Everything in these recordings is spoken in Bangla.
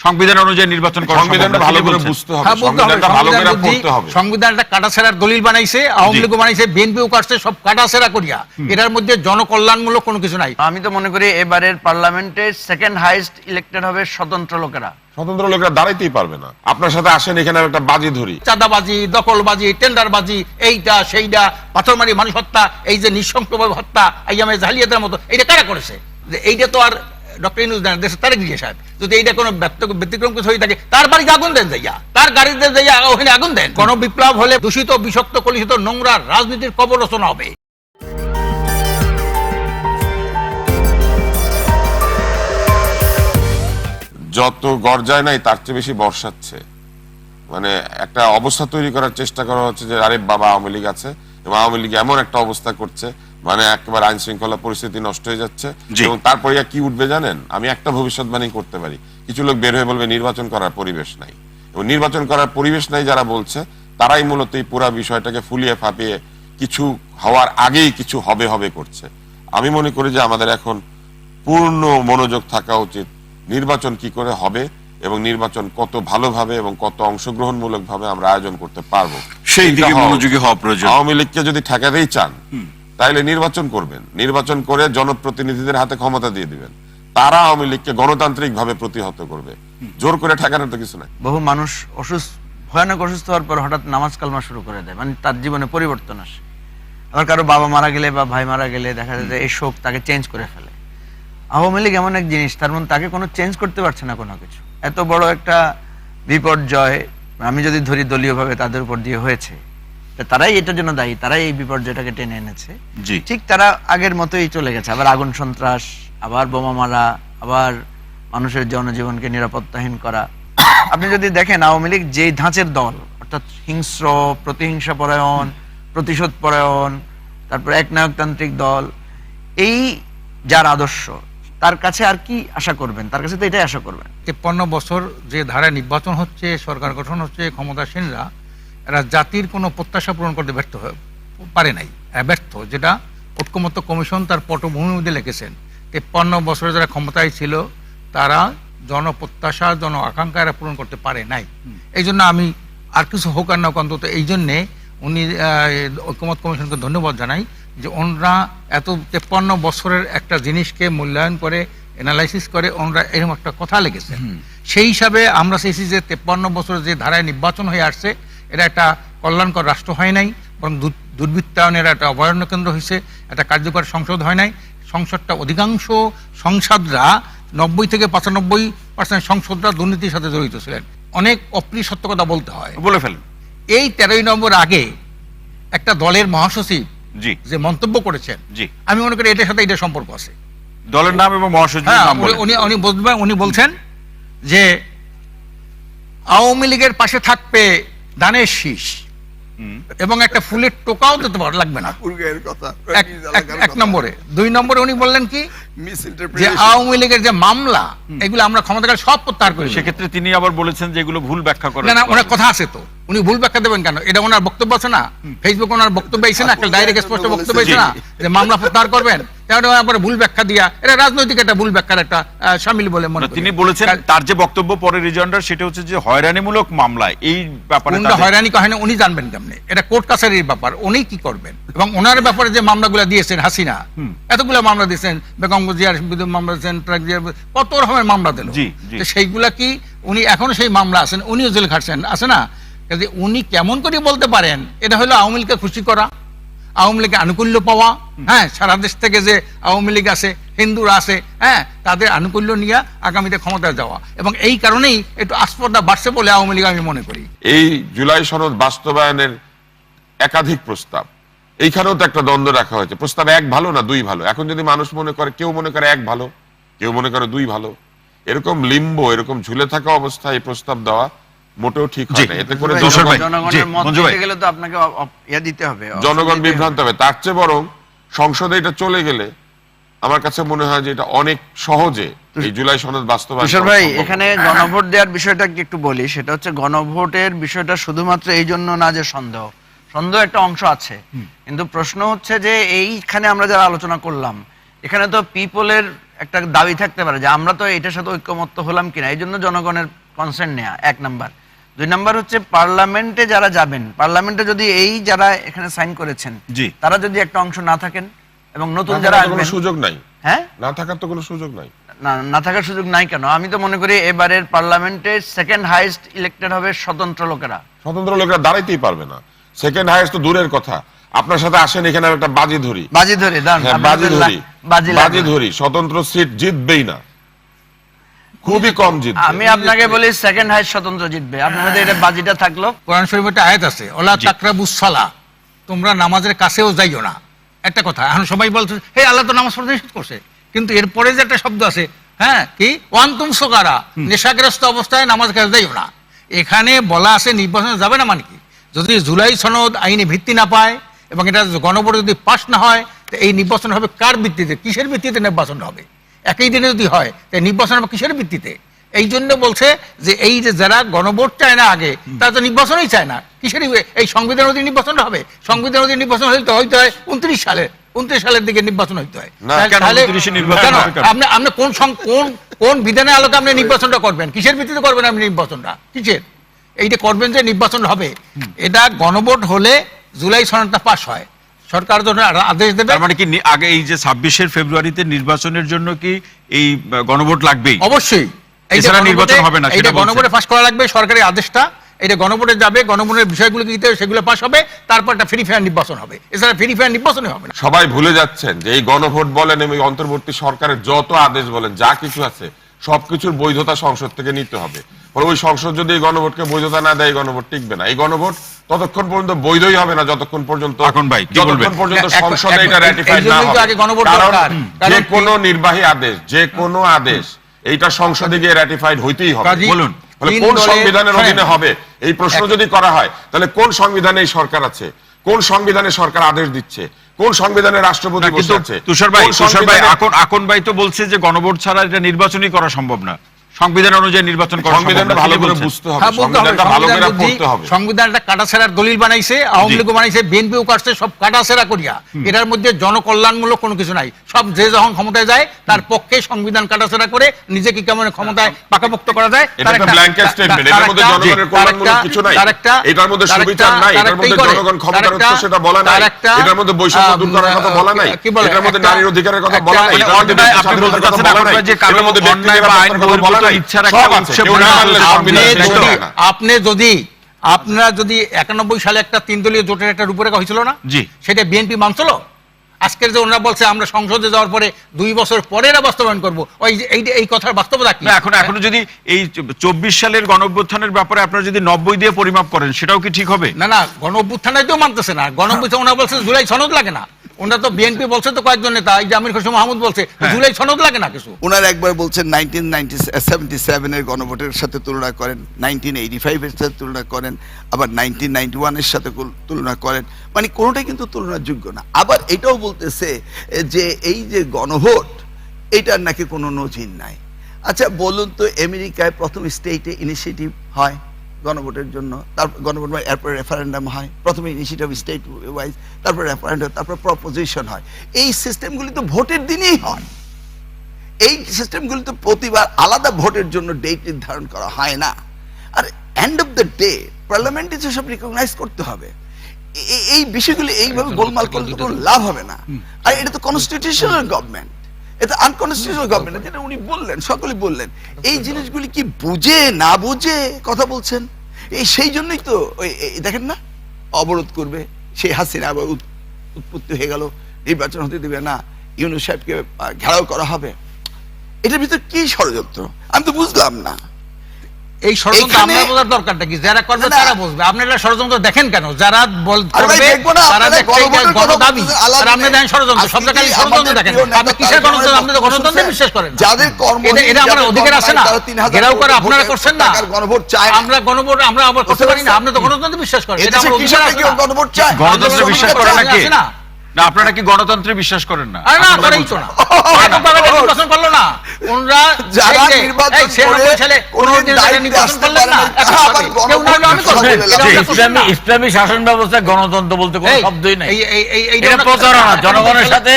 সংবিধান অনুযায়ী নির্বাচন করা সংবিধানটা ভালো করে বুঝতে হবে হ্যাঁ, বলতে হবে। সংবিধানটা ভালো করে পড়তে হবে। সংবিধানটা কাটাছেড়ার দলিল বানাইছে আওয়ামী জি। লীগও বানাইছে বিএনপিও কাটছে সব কাটাছেড়া করিয়া। এটার মধ্যে জনকল্যাণমূলক কোনো কিছু নাই। আমি তো মনে করি এবারের পার্লামেন্টের সেকেন্ড হাইয়েস্ট ইলেক্টেড হবে স্বতন্ত্র লোকেরা। স্বতন্ত্র লোকেরা দাঁড়াইতেই পারবে না। আপনার সাথে আসেন এখানে একটা বাজি ধরি। চাঁদাবাজি দখলবাজি টেন্ডারবাজি এইটা সেইটা পাথরমারি মানুষ হত্যা এই যে নৃশংসভাবে হত্যা আইয়ামে জালিয়াতের মতো এটা কারা করেছে? যে এইটা তো আর ডক্টর দেন দেশের তারেক জিয়া সাহেব যদি এইটা কোনো ব্যতিক্রম কিছু হয়ে থাকে, তার বাড়িতে আগুন দেন যাইয়া, তার গাড়িতে যাইয়া ওখানে আগুন দেন। বিপ্লব হলে দূষিত নোংরা রাজনীতির কবর রচনা হবে। যত গর্জায় নাই, তার চেয়ে বেশি বর্ষাচ্ছে। মানে একটা অবস্থা তৈরি করার চেষ্টা করা হচ্ছে যে আরে বাবা আওয়ামী লীগ আছে। এবং আওয়ামী লীগ এমন একটা অবস্থা করছে মানে একেবারে আইন শৃঙ্খলা পরিস্থিতি নষ্ট হয়ে যাচ্ছে। এবং তারপরে কি উঠবে জানেন? আমি একটা ভবিষ্যৎবাণী করতে পারি। কিছু লোক বের হয়ে বলবে নির্বাচন করার পরিবেশ নাই। এবং নির্বাচন করার পরিবেশ নাই যারা বলছে তারাই মূলত এই পুরা বিষয়টাকে ফুলিয়ে ফাঁপিয়ে কিছু হওয়ার আগেই কিছু হবে হবে করছে। আমি মনে করি যে আমাদের এখন পূর্ণ মনোযোগ থাকা উচিত। নির্বাচন কি করে হবে এবং নির্বাচন কত ভালোভাবে এবং কত অংশগ্রহণমূলক ভাবে আমরা আয়োজন করতে পারব। সেই দিকে মনোযোগী হওয়া প্রয়োজন। আওয়ামী লীগকে যদি ঠেকাতেই চান তাইলে নির্বাচন করবেন। নির্বাচন করে জনপ্রতিনিধিদের হাতে ক্ষমতা দিয়ে দিবেন। তারা আওয়ামী লীগকে গণতান্ত্রিক ভাবে প্রতিহত করবে। জোর করে ঠেকানোর তো কিছু নাই। বহু মানুষ অসুস্থ ভয়ানক অসুস্থ হওয়ার পর হঠাৎ নামাজ কালমা শুরু করে দেয়। মানে তার জীবনে পরিবর্তন আসে। আবার কারও বাবা মারা গেলে বা ভাই মারা গেলে দেখা যায় যে এই শোক তাকে চেঞ্জ করে ফেলে। আওয়ামী লীগ এমন এক জিনিস তার মধ্যে তাকে কোনো চেঞ্জ করতে পারছে না কোনো কিছু। এত বড় একটা বিপর্যয় আমি যদি ধরি দলীয়ভাবে তাদের উপর দিয়ে হয়েছে তারাই এটার জন্য দায়ী তারাই এই বিপর্যয়টাকে টেনে এনেছে। ঠিক তারা আগের মতোই চলে গেছে আবার আগুন সন্ত্রাস আবার বোমা মারা আবার মানুষের জনজীবনকে নিরাপত্তাহীন করা। আপনি যদি দেখেন আওয়ামী লীগ যেই ধাঁচের দল অর্থাৎ হিংস্র প্রতিহিংসা পরায়ণ প্রতিশোধ পরায়ণ তারপর একনায়কতান্ত্রিক দল এই যার আদর্শ তার কাছে আর কি আশা করবেন? তার কাছে তো এটাই আশা করবেন। তেপ্পান্ন বছর যে ধারায় নির্বাচন হচ্ছে সরকার গঠন হচ্ছে ক্ষমতাসীনরা এরা জাতির কোনো প্রত্যাশা পূরণ করতে ব্যর্থ হয়ে পারে নাই ব্যর্থ। যেটা ঐক্যমত্য কমিশন তার পটভূমির মধ্যে লিখেছেন। তেপ্পান্ন বছরে যারা ক্ষমতায় ছিল তারা জনপ্রত্যাশা জন আকাঙ্ক্ষা এরা পূরণ করতে পারে নাই। এই জন্য আমি আর কিছু হোক আর না হোক অন্তত এই জন্যে উনি ঐক্যমত কমিশনকে ধন্যবাদ জানাই। যে ওনরা এত তেপ্পান্ন বছরের একটা জিনিসকে মূল্যায়ন করে অ্যানালাইসিস করে ওনরা এরকম একটা কথা লেগেছেন সেই হিসাবে আমরা চেয়েছি যে তেপ্পান্ন বছরের যে ধারায় নির্বাচন হয়ে আসছে এটা একটা কল্যাণকর রাষ্ট্র হয় নাই বরং দুর্বৃত্তায়নের একটা অভয়ারণ্য কেন্দ্র হয়েছে একটা কার্যকর সংসদ হয় নাই। সংসদটা অধিকাংশ সংসদরা নব্বই থেকে পঁচানব্বই পার্সেন্ট সংসদরা দুর্নীতির সাথে জড়িত ছিলেন। অনেক অপ্রিয় সত্য কথা বলতে হয়। বলে ফেলেন। এই তেরোই নম্বর আগে একটা দলের মহাসচিব জি। যে মন্তব্য করেছেন। জি। আমি মনে করি এটার সাথে এটা সম্পর্ক আছে। দলের নাম এবং মহাসচিবের হ্যাঁ নাম উনি উনি উনি বলবেন উনি বলছেন যে আওয়ামী লীগের পাশে থাকবে দানের শীষ এবং একটা ফুলের টোকাও দিতে পার লাগবে না। এক- নম্বরে। দুই নম্বরে উনি বললেন কি? যে আওয়ামী লীগের যে মামলা এগুলো আমরা ক্ষমতাকাল সব প্রত্যাহার করি সেক্ষেত্রে তিনি আবার বলেছেন যে এগুলো ভুল ব্যাখ্যা করে না না ওনার কথা আছে তো। উনি ভুল ব্যাখ্যা দেবেন কেন? এটা ওনার বক্তব্য আছে না? ফেসবুক ওনার বক্তব্য আছে না? একটা ডাইরেক্ট স্পষ্ট বক্তব্য আছে না? যে মামলা প্রত্যাহার করবেন। তাহলে আবার ভুল ব্যাখ্যা দিয়া এটা রাজনৈতিক একটা ভুল ব্যাখ্যার একটা শামিল বলে মনে তিনি বলেছেন তার যে বক্তব্য পরে রিজয়েন্ডার সেটা হচ্ছে যে হয়রানিমূলক মামলা এই ব্যাপারে কোনটা হয়রানি কাহিনী উনি জানবেন কেমনে? এটা কোর্ট কাছারির ব্যাপার উনি কি করবেন? এবং ওনার ব্যাপারে যে মামলাগুলো দিয়েছেন হাসিনা এতগুলো মামলা দিয়েছেন বেগম জিয়ার বিরুদ্ধে মামলা দিয়েছেন ট্রাক জিয়ার কত রকমের মামলা দিল। সেইগুলা কি উনি এখনও সেই মামলা আছেন? উনিও জেল খাটছেন আছে না? কাজে উনি কেমন করে বলতে পারেন? এটা হলো আওয়ামী লীগকে খুশি করা, আওয়ামী লীগের আনুকূল্য পাওয়া হ্যাঁ সারা দেশ থেকে যে আওয়ামী লীগ আছে হিন্দুরা আছে হ্যাঁ তাদের আনুকূল্য নিয়ে আগামীতে ক্ষমতায় যাওয়া। এবং এই কারণেই একটু আস্পর্ধা বাড়ছে বলে আওয়ামী লীগ আমি মনে করি। এই জুলাই সনদ বাস্তবায়নের একাধিক প্রস্তাব, এইখানেও তো একটা দ্বন্দ্ব রাখা হয়েছে। প্রস্তাব এক ভালো না দুই ভালো? এখন যদি মানুষ মনে করে, কেউ মনে করে এক ভালো, কেউ মনে করে দুই ভালো, এরকম লিম্ব, এরকম ঝুলে থাকা অবস্থায় এই প্রস্তাব দেওয়া মোটেও ঠিক হয় না। এতে করে জনগণ- জনগণের মত দিতে গেলে তো আপনাকে অ- অ- ইয়ে দিতে হবে জনগণ বিভ্রান্ত হবে। তার চেয়ে বরং সংসদে এটা চলে গেলে আমার কাছে মনে হয় যে এটা অনেক সহজে এই জুলাই সনদ বাস্তবায়ন তুষার ভাই এখানে গণভোট দেওয়ার বিষয়টা একটু বলি? সেটা হচ্ছে গণভোটের বিষয়টা শুধুমাত্র এই জন্য না যে সন্দেহ। সন্দেহ একটা অংশ আছে। কিন্তু প্রশ্ন হচ্ছে যে এইখানে আমরা যারা আলোচনা করলাম এখানে তো পিপলের একটা দাবি থাকতে পারে যে আমরা তো এটার সাথে ঐক্যমত্য হলাম কিনা। এই জন্য জনগণের কনসেন্ট নেওয়া এক নাম্বার। দুই নাম্বার হচ্ছে পার্লামেন্টে যারা যাবেন পার্লামেন্টে যদি এই যারা এখানে সাইন করেছেন জি। তারা যদি একটা অংশ না থাকেন এবং নতুন যারা আসবেন সুযোগ নাই। হ্যাঁ? না থাকার তো কোনো সুযোগ নাই। না না থাকার সুযোগ নাই কেন? আমি তো মনে করি এবারের পার্লামেন্টে সেকেন্ড হাইয়েস্ট ইলেক্টেড হবে স্বতন্ত্র লোকেরা। স্বতন্ত্র লোকেরা দাঁড়াইতেই পারবে না। সেকেন্ড হাইয়েস্ট তো দূরের কথা। আপনার সাথে আসেন এখানে একটা বাজি ধরি। বাজি ধরি হ্যাঁ, বাজি ধরি। বাজি বাজি ধরি স্বতন্ত্র সিট জিতবেই না। খুবই কম জিতবে। আমি আপনাকে বলি সেকেন্ড হাইয়েস্ট স্বতন্ত্র জিতবে। আপনার মধ্যে এটা বাজিটা থাকল। কোরআন শরীফে একটা আয়াত আছে ওলা তাকরাবুস সালা তোমরা নামাজের কাছেও যাইও না। একটা কথা এখন সবাই বলছে হে আল্লাহ তো নামাজ পড়তে নিষেধ করছে। কিন্তু এরপরে যে একটা শব্দ আছে হ্যাঁ কি? ওয়ান তুম সোকারা নেশাগ্রস্ত অবস্থায় নামাজ কাছে যাইও না। এখানে বলা আছে নির্বাচনে যাবে না মানে কি? যদি জুলাই সনদ আইনে ভিত্তি না পায় এবং এটা গণভোট যদি পাশ না হয় তো এই নির্বাচন হবে কার ভিত্তিতে? কিসের ভিত্তিতে নির্বাচন হবে? একই দিনে যদি হয় তাই নির্বাচন হবে কিসের ভিত্তিতে? এই জন্য বলছে যে এই যে যারা গণভোট চায় না আগে তারা তো নির্বাচনই চায় না। কিসের এই সংবিধান অধীন নির্বাচনটা হবে? সংবিধান অধীন নির্বাচন হইতে হইতে হয় উনত্রিশ সালে উনত্রিশ সালের দিকে নির্বাচন হইতে হয়। তাহলে- কেন তাহলে 29 এ নির্বাচন কেন? হবে আপনি আপনি কোন সং- কোন কোন বিধানের আলোকে আপনি নির্বাচনটা করবেন? কিসের ভিত্তিতে করবেন আপনি নির্বাচনটা? কিসের? এইটা করবেন যে নির্বাচন হবে। এটা গণভোট হলে জুলাই সনদটা পাশ হয়। সরকার যখন আদেশ দেবে? তার মানে কি আগে এই যে ছাব্বিশের ফেব্রুয়ারিতে নির্বাচনের জন্য কি এই গণভোট লাগবেই? অবশ্যই। এছাড়া নির্বাচন হবে না, বলছেন। গণভোটে পাস করা লাগবে সরকারি আদেশটা এটা গণভোটে যাবে গণভোটের বিষয়গুলো দিতে সেগুলো পাস হবে তারপর একটা ফ্রি ফায়ার নির্বাচন হবে। এছাড়া ফ্রি ফায়ার নির্বাচনই হবে না। সবাই ভুলে যাচ্ছেন যে এই গণভোট বলেন এবং অন্তর্বর্তী সরকারের যত আদেশ বলেন যা কিছু আছে সবকিছুর বৈধতা সংসদ থেকে নিতে হবে। ফলে ওই সংসদ যদি এই গণভোটকে বৈধতা না দেয় এই গণভোট টিকবে না। এই গণভোট ততক্ষণ পর্যন্ত বৈধই হবে না যতক্ষণ পর্যন্ত এখন ভাই, কি বলবেন? পর্যন্ত সংসদে এটা এই না হবে। কারণ যে কোনো নির্বাহী আদেশ যে কোনো আদেশ এইটা সংসদে গিয়ে র্যাটিফাইড হইতেই হবে। বলুন। কোন সংবিধানের অধীনে হবে? এই প্রশ্ন যদি করা হয় তাহলে কোন সংবিধানে এই সরকার আছে? কোন সংবিধানে সরকার আদেশ দিচ্ছে? কোন সংবিধানে রাষ্ট্রপতি বসে আছে? তুষার ভাই তুষার ভাই আকন আকন ভাই তো বলছে যে গণভোট ছাড়া এটা নির্বাচনই করা সম্ভব না। সংবিধান অনুযায়ী নির্বাচন করা সংবিধানটা না, ভালো করে বুঝতে হবে। হ্যাঁ, বলতে হবে। সংবিধানটা ভালো করে পড়তে হবে। সংবিধানটা কাটাছেড়ার দলিল বানাইছে আওয়ামী জি। লীগও বানাইছে বিএনপিও কাটছে সব কাটাছেড়া করিয়া। এটার মধ্যে জনকল্যাণমূলক কোনো কিছু নাই। সব যে যখন ক্ষমতায় যায় তার পক্ষে সংবিধান কাটাছেড়া করে নিজেকে কেমন ক্ষমতায় পাকাপোক্ত করা যায় এটা একটা একটা- blanket তার- statement, তার এটার মধ্যে জনগণের কল্যাণমূলক কিছু নাই। এটার মধ্যে সুবিচার নাই, এটার মধ্যে জনগণ ক্ষমতার উৎস সেটা বলা নাই, এটার মধ্যে বৈষম্য দূর করার কথা বলা নাই, এটার মধ্যে নারীর অধিকারের কথা বলা নাই, মানে এটার মধ্যে স্বাধীনতার কথা বলা নাই, এটার মধ্যে আইন বলা। ইচ্ছার না আপনি যদি না। আপনি যদি আপনারা যদি একানব্বই সালে একটা তিন দলীয় জোটের একটা রূপরেখা হয়েছিল না? সেটা বিএনপি মানছিল? আজকের যে ওনারা বলছে আমরা সংসদে যাওয়ার পরে দুই বছর পরে এরা বাস্তবায়ন করব। ওই যে- এই এই কথার বাস্তবতা কি? না এখন এখনও যদি এই চব্বিশ সালের গণ অভ্যুত্থানের ব্যাপারে আপনারা যদি নব্বই দিয়ে পরিমাপ করেন সেটাও কি ঠিক হবে? না না গণ অভ্যুত্থানেও মানতেছে না। গণ অভ্যুত্থান ওনারা বলছে জুলাই সনদ লাগে না। ওনারা তো বিএনপি বলছে তো কয়েকজন নেতা এই যে আমির খসরু মাহমুদ বলছে জুলাই সনদ লাগে না কিছু? ওনারা একবার বলছেন নাইনটিন সেভেন্টি সেভেনের গণভোটের সাথে তুলনা করেন নাইনটিন এইটি ফাইভের সাথে তুলনা করেন আবার নাইনটিন নাইনটি ওয়ানের সাথে তুলনা করেন। মানে কোনোটাই কিন্তু তুলনার যোগ্য না। আবার এটাও বলতেছে যে এই যে গণভোট এটার নাকি কোনো নজির নাই। আচ্ছা বলুন তো আমেরিকায় প্রথম স্টেটে ইনিশিয়েটিভ হয়? গণভোটের জন্য তারপর গণভোট হয়, এরপর রেফারেন্ডাম হয় প্রথমে ইনিশিয়েটিভ স্টেট ওয়াইজ তারপর রেফারেন্ডাম তারপর প্রপোজিশন হয়। এই সিস্টেমগুলি তো ভোটের দিনেই হয়। এই সিস্টেমগুলি তো প্রতিবার আলাদা ভোটের জন্য ডেট নির্ধারণ করা হয় না। আর এন্ড অফ দ্য ডে পার্লামেন্টে সেসব রিকগনাইজ করতে হবে এই বিষয়গুলি এইভাবে গোলমাল করলে তো কোনো লাভ হবে না। আর এটা তো কনস্টিটিউশনাল গভর্নমেন্ট এটা আনকনস্টিটিউশনাল গভর্নমেন্ট যেটা উনি বললেন সকলে বললেন। এই জিনিসগুলি কি বুঝে না বুঝে কথা বলছেন? এই সেই জন্যই তো, ওই দেখেন না? অবরোধ করবে, সেই হাসিনা আবার উৎ- উৎপত্তি হয়ে গেল, নির্বাচন হতে দেবে, না, ইউনুস সাহেবকে ঘেরাও করা হবে। এটার ভিতরে কি ষড়যন্ত্র? আমি তো বুঝলাম না। এই ষড়যন্ত্র আমরা বোঝার দরকারটা কি? যারা করবে না, না। তারা বুঝবে। আপনারা ষড়যন্ত্র দেখেন কেন? যারা বল আরে ভাই, করবে তারা আপনারা দেখবে গণভোটের গণ কথা দাবি আর আপনি দেখেন ষড়যন্ত্র সব জায়গায় ষড়যন্ত্র দেখেন। আপনি কিসের গণতন্ত্র? আপনি তো গণতন্ত্রে বিশ্বাস করেন না। যাদের কর্মহীন, এটা- এটা আমার অধিকার আছে না? ঘেরাও করে আপনারা করছেন না? গণভোট চায় আমরা গণভোট আমরা আবার করতে পারি না। আপনি তো গণতন্ত্রে বিশ্বাস করেন। এটা আমার অধিকার আছে গণভোট চায়? গণতন্ত্রে বিশ্বাস অধিকার নাকি? না আপনারা কি গণতন্ত্রে বিশ্বাস করেন না? আরে করেই তো নির্বাচন করল ওনরা যারা নির্বাচন করে নির্বাচন করলেন ইসলামী ইসলামী শাসন ব্যবস্থা গণতন্ত্র বলতে কোনো এই, শব্দই নাই। এটা প্রতারণা জনগণের সাথে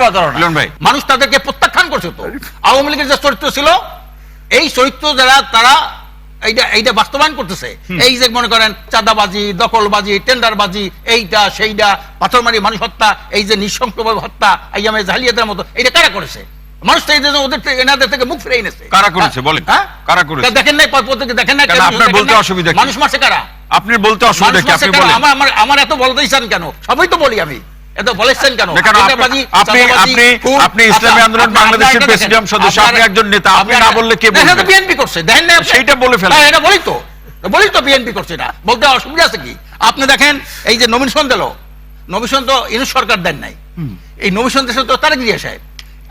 প্রতারণা। ভাই। মানুষ তাদেরকে প্রত্যাখ্যান করছে তো। আওয়ামী লীগের যে চরিত্র ছিল এই চরিত্র যারা তারা এইটা এইটা বাস্তবায়ন করতেছে। এই যে মনে করেন চাঁদাবাজি দখলবাজি টেন্ডারবাজি এইটা সেইটা পাথরমারি মানুষ হত্যা এই যে নৃশংসভাবে হত্যা আইয়ামে জালিয়াতের মতো এটা কারা করেছে? মানুষ তো এই যে ওদের থেকে- এনাদের থেকে মুখ ফিরে এনেছে কারা করেছে? বলেন? কারা করেছে? দেখেন নাই? পত্রিকা দেখেন নাই? কেন, আপনার বলতে অসুবিধা মানুষ মারছে কারা? আপনি বলতে অসুবিধা কি? আপনি বলেন। আমার আমার আমার এত বলতেই চান কেন? সবই তো বলি আমি। এত বলেছেন কেন? আপনি- আপনি আপনি ইসলামী আন্দোলন বাংলাদেশের প্রেসিডিয়াম সদস্য আপনি একজন নেতা আপনি না বললে কে না, এটা তো বলবে? বিএনপি করছে দেখেন না সেইটা বলে ফেলেন। এটা বলি তো তো বলি তো বিএনপি করছে এটা। বলতে অসুবিধা আছে কি? আপনি দেখেন এই যে নমিনেশন দিল নমিনেশন তো ইউনিট সরকার দেন নাই। এই দেশে তো তারেক জিয়া সাহেব।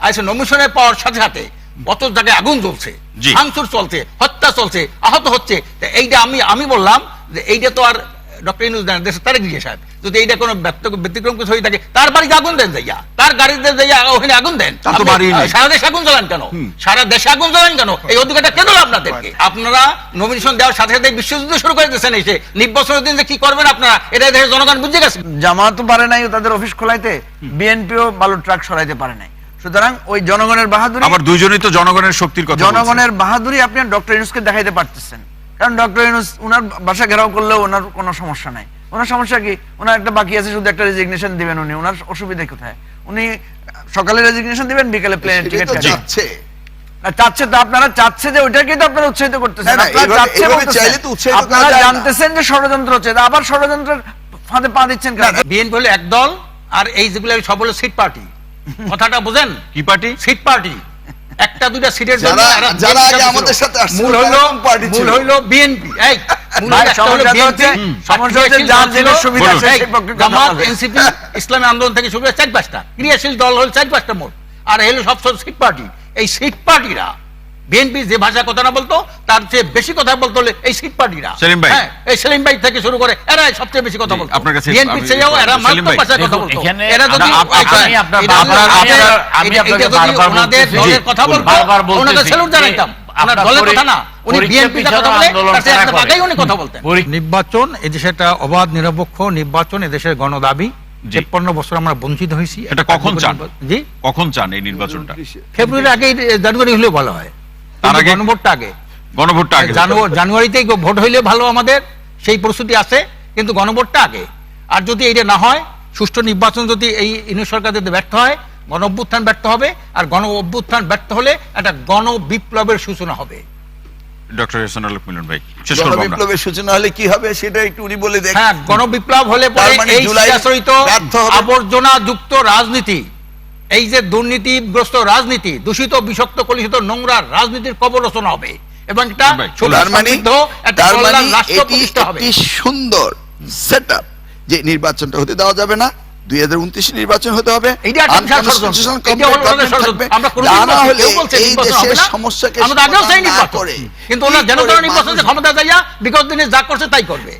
আচ্ছা পাওয়ার সাথে সাথে কত জায়গায় আগুন জ্বলছে। ভাঙচুর চলছে হত্যা চলছে আহত হচ্ছে। এইটা আমি আমি বললাম যে এইটা তো আর ডক্টর ইনুজ দেন দেশে তারেক জিয়া সাহেব যদি এইটা কোনো ব্যতিক্রম কিছু হয়ে থাকে তার বাড়িতে আগুন দেন যাইয়া তার গাড়িতে যাইয়া ওখানে আগুন দেন। সারা দেশে আগুন জ্বালান কেন? সারা দেশে আগুন জ্বালান কেন? এই অধিকারটা কে দিল আপনাদেরকে? আপনারা নমিনেশন দেওয়ার সাথে সাথে বিশ্বযুদ্ধ শুরু করে দিয়েছেন এসে। নির্বাচনের দিন যে কি করবেন আপনারা এটা দেশের জনগণ বুঝে গেছে। জামাতও পারে নাই তাদের অফিস খোলাইতে বিএনপিও বালুর ট্রাক সরাইতে পারে নাই। সুতরাং ওই জনগণের বাহাদুরি আবার দুইজনই তো জনগণের শক্তির কথা জনগণের বাহাদুরি আপনি ডক্টর ইউনুসকে দেখাইতে পারতেছেন। কারণ ডক্টর ইউনুস ওনার বাসা ঘেরাও করলেও ওনার কোনো সমস্যা নাই। ওনার সমস্যা কি? ওনার একটা বাকি আছে শুধু একটা রেজিগনেশন দিবেন উনি। ওনার অসুবিধা কোথায়? উনি সকালে রেজিগনেশন দিবেন বিকালে প্লেনের টিকিট কাটবেন। চাচ্ছে তো আপনারা চাচ্ছে যে ওইটাকে তো আপনারা উৎসাহিত করতেছেন। আপনারা চাচ্ছে আপনারা জানতেছেন যে ষড়যন্ত্র হচ্ছে। আবার ষড়যন্ত্রের ফাঁদে পা দিচ্ছেন কেন? বিএনপি হলো এক দল আর এই যেগুলো সব হলো সিট পার্টি। কথাটা বুঝেন? কি পার্টি? Seat party. একটা দুইটা সিটের জন্য যারা- আগে আমাদের সাথে মূল হলো হইল কোন মূল হইল বিএনপি এই হলো ইসলামী আন্দোলন থেকে শুরু করে চার পাঁচটা ক্রিয়াশীল দল হল চার পাঁচটা মোট আর এলো সব সিট পার্টি এই সিট পার্টিরা বিএনপি যে ভাষা কথা না বলতো তার চেয়ে বেশি কথা বলতো এই সিট পার্টিরা। সেলিম ভাই। হ্যাঁ, এই সেলিম ভাই থেকে শুরু করে এরা সবচেয়ে বেশি কথা বলতো। আপনার কাছে বিএনপি চেয়েও এরা মারাত্মক ভাষায় কথা বলতো। এখানে এরা যদি আমি আপনার আমি আপনাকে বারবার ওনাদের দলের কথা বলতো ওনাদের স্যালুট জানাইতাম। আপনার দলের কথা না উনি পরীক্ষা বিএনপি কথা বলে তার চেয়ে একটা? বাঘাই উনি কথা বলতেন। নির্বাচন এদেশে একটা অবাধ নিরপেক্ষ নির্বাচন এদেশের গণদাবি। তেপ্পান্ন বছর আমরা বঞ্চিত হয়েছি। এটা কখন চান? জি? কখন চান এই নির্বাচনটা? ফেব্রুয়ারি আগে জানুয়ারি হলেও ভালো হয়। তার আগে? গণভোটটা আগে। গণভোটটা আগে। জানুয়ারিতেই ভোট হইলে ভালো আমাদের সেই প্রস্তুতি আছে কিন্তু গণভোটটা আগে। আর যদি এইটা না হয় সুষ্ঠু নির্বাচন যদি এই সরকার যদি ব্যর্থ হয় গণ অভ্যুত্থান ব্যর্থ হবে আর গণ অভ্যুত্থান ব্যর্থ হলে একটা গণ বিপ্লবের সূচনা হবে। ডক্টর মিলন ভাই শেষ করব আমরা। গণবিপ্লবের সূচনা হলে কি হবে সেটা একটু উনি বলে দেখ। হ্যাঁ গণবিপ্লব হলে পরে মানে এই। আবর্জনা যুক্ত রাজনীতি এই যে দুর্নীতিগ্রস্ত রাজনীতি দূষিত বিষাক্ত কলুষিত নোংরা রাজনীতির কবর রচনা হবে এবং একটা মানে একটা মানে সুন্দর যে নির্বাচনটা হতে দেওয়া যাবে না দুই হাজার উনত্রিশ নির্বাচন হতে হবে। সমস্যাকে কিন্তু ওনার নির্বাচন ক্ষমতা যাইয়া বিগত দিনে যা করছে তাই করবে।